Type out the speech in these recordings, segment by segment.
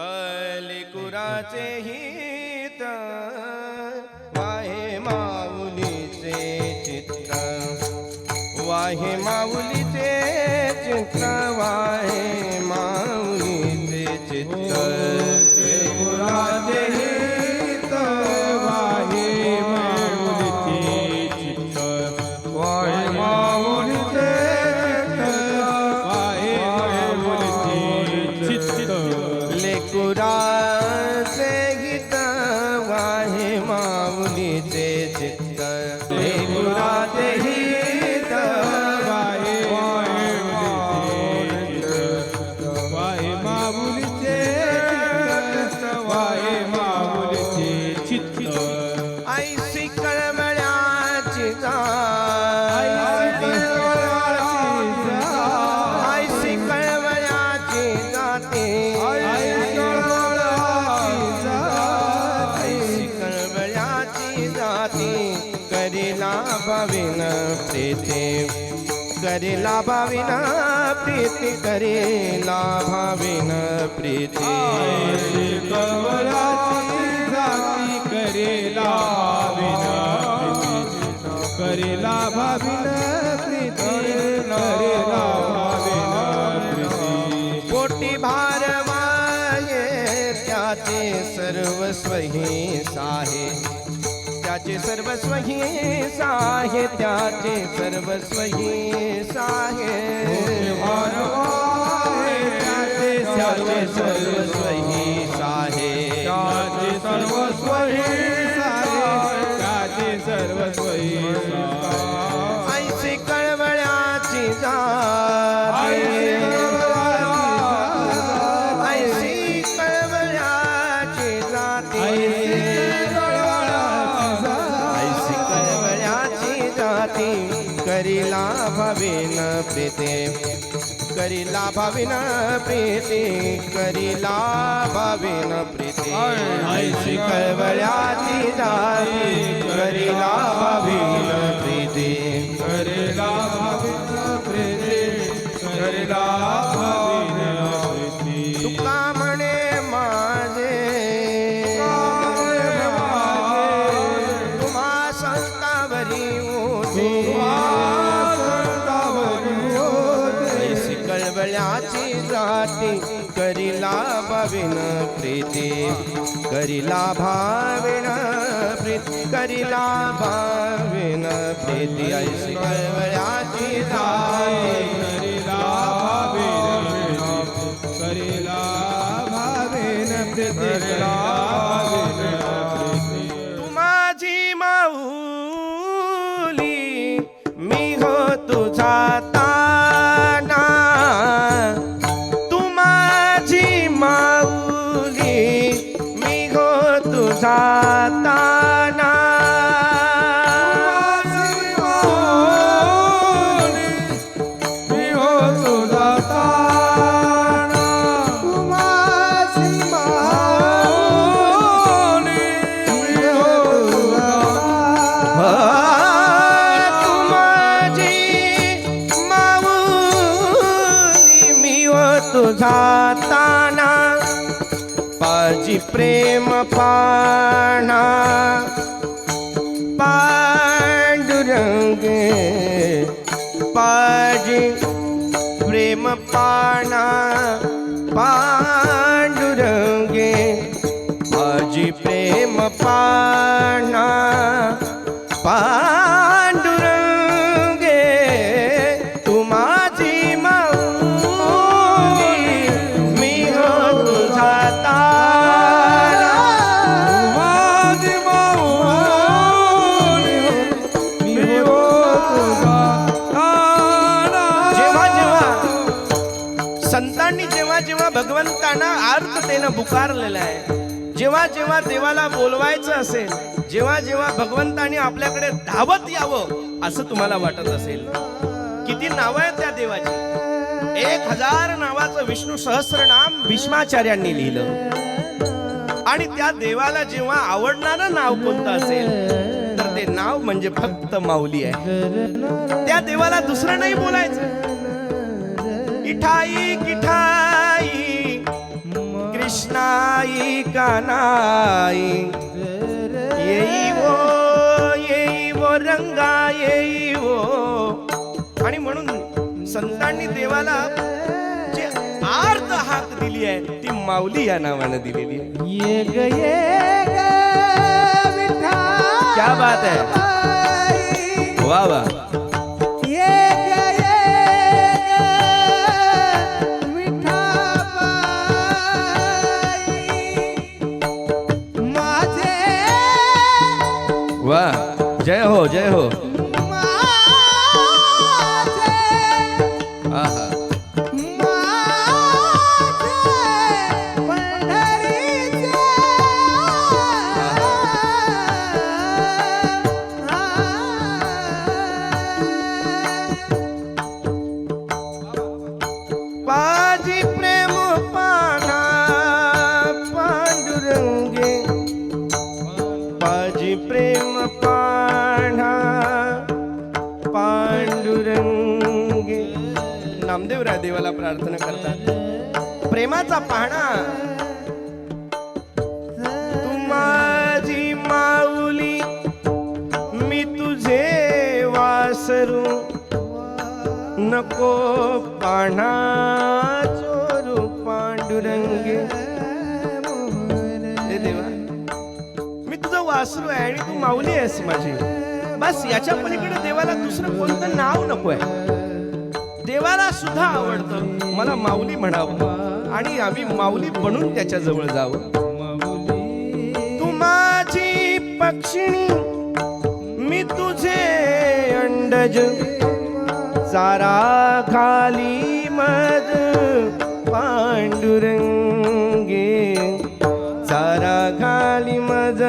अलिकुराचे हित वाहे माऊलीचे चित्त वाहे माऊली माऊलीचे कळवळ्याची जाती करीला भाविन प्रीती। करीला भाविन प्रीती करीला भाविन प्रीती। कवळाची जाती करेला भाविन करेला भाविन प्रीती करेला त्याचे सर्वस्व हे साहे त्याचे सर्वस्व हे साहे त्याचे सर्वस्व करीला भाविन प्रीते करीला भाविन प्रीती करीला भाविन प्रीती। ऐशी कळवळ्याची जाती करीला भाविन प्रीती। करेला भाविन प्रीती करेला भाविन ऐशी जाती करिला भाविन प्रीती करिला भाविन प्रीती करिला भाविन प्रीती. ऐशी कळवळ्याची जाती करिला भाविन करिला भाविन प्रीती करिला तुझा प्रेम पाणा पांडुरंग पाजी प्रेम पाणा पांडुरंग पाजी प्रेम पाणा पा आर्ततेनं पुकारलेलं आहे. जेव्हा जेव्हा देवाला बोलवायचं असेल जेव्हा जेव्हा भगवंताने आपल्याकडे धावत यावं असं तुम्हाला वाटत असेल? किती नावं आहेत त्या देवाची? एक हजार नावाचं विष्णू सहस्रनाम भीष्माचार्यांनी लिहिलं. आणि त्या देवाला जेव्हा आवडणारं नाव कोणतं असेल तर ते नाव म्हणजे फक्त माऊली आहे. त्या देवाला दुसरं नाही बोलायचं. इठाई किठाई कृष्णाई कानाई येई वो येई वो रंगा येई वो आणि म्हणून संतांनी देवाला जे आर्त हाक दिली आहे ती माऊली या नावानं दिलेली आहे. ये ग ये ग विठा क्या बात है वा वा. जय हो. देवाला प्रार्थना करतात. प्रेमाचा पाहणा. तू माझी माऊली मी तुझे वासरू. नको पाहणा चोरू पांडुरंगे. देवा मी तुझं वासरू आहे आणि तू माऊली आहेस माझी. बस याच्या पलीकडे देवाला दुसरं कोणतं नाव नको आहे देवाला सुद्धा आवडतं. मला माऊली म्हणावं. आणि आम्ही माऊली बनून त्याच्याजवळ जावं. तू माझी पक्षिणी मी तुझे अंडज. सारा खाली मज पांडुरंगे. सारा खाली मज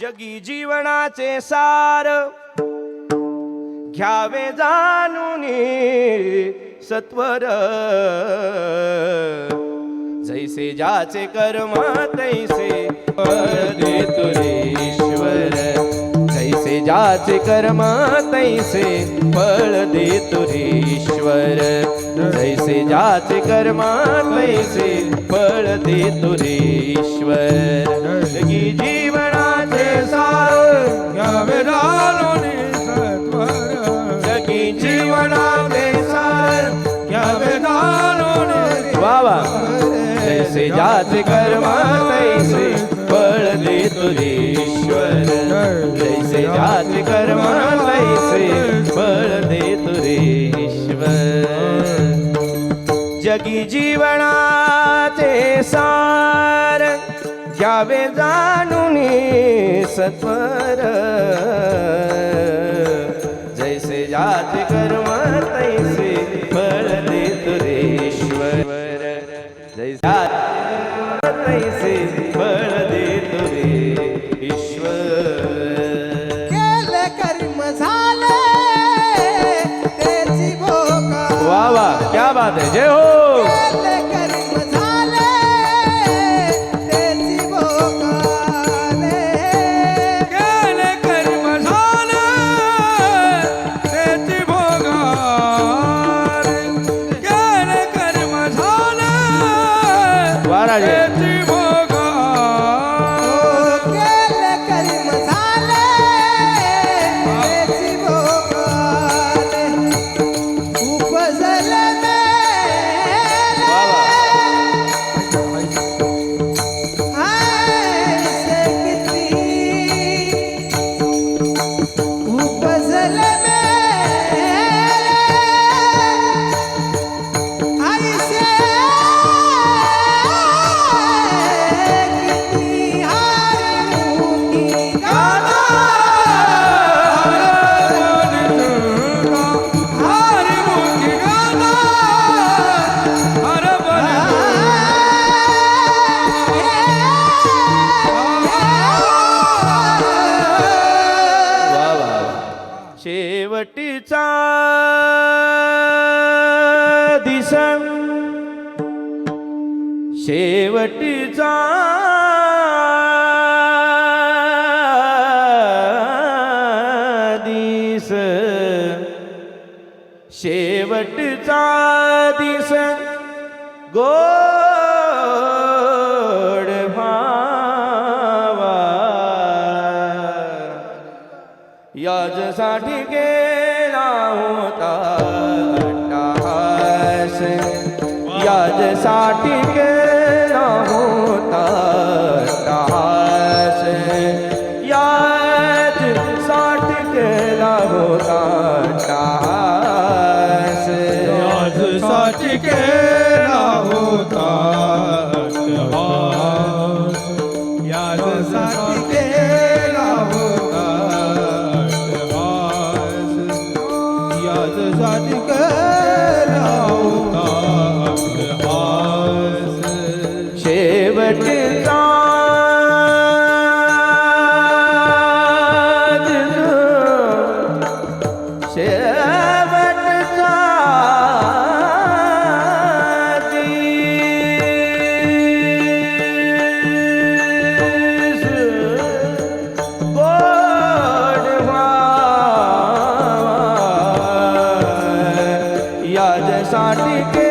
जगी जीवनाचे सार घ्यावे जाणून सत्वर. जैसे ज्याचे कर्म तैसे फळ तुरेश्वर जैसे जाचे कर्मा तैसे फळ दे तुरेश्वर। जैसे जाचे कर्मा तैसे फळ दे तुरेश्वर। की जीवनाचे सार घ्यावे रालोने सत्वर। जगी जीवनाचे सार घ्यावे रालोने वा वा. जैसे जाचे कर्मा तैसे तुरेश्वर। जैसे जात कर्म तैसे बळ दे तुरेश्वर। जगी जीवनाचे सार घ्यावे जाणून सत्वर। जैसे जात कर्म तैसे बळ दे तुरेश्वर। जैसे રાધે જય હો याजसाठी गेला होता अट्टाहास याजसाठी गेला होता साठी के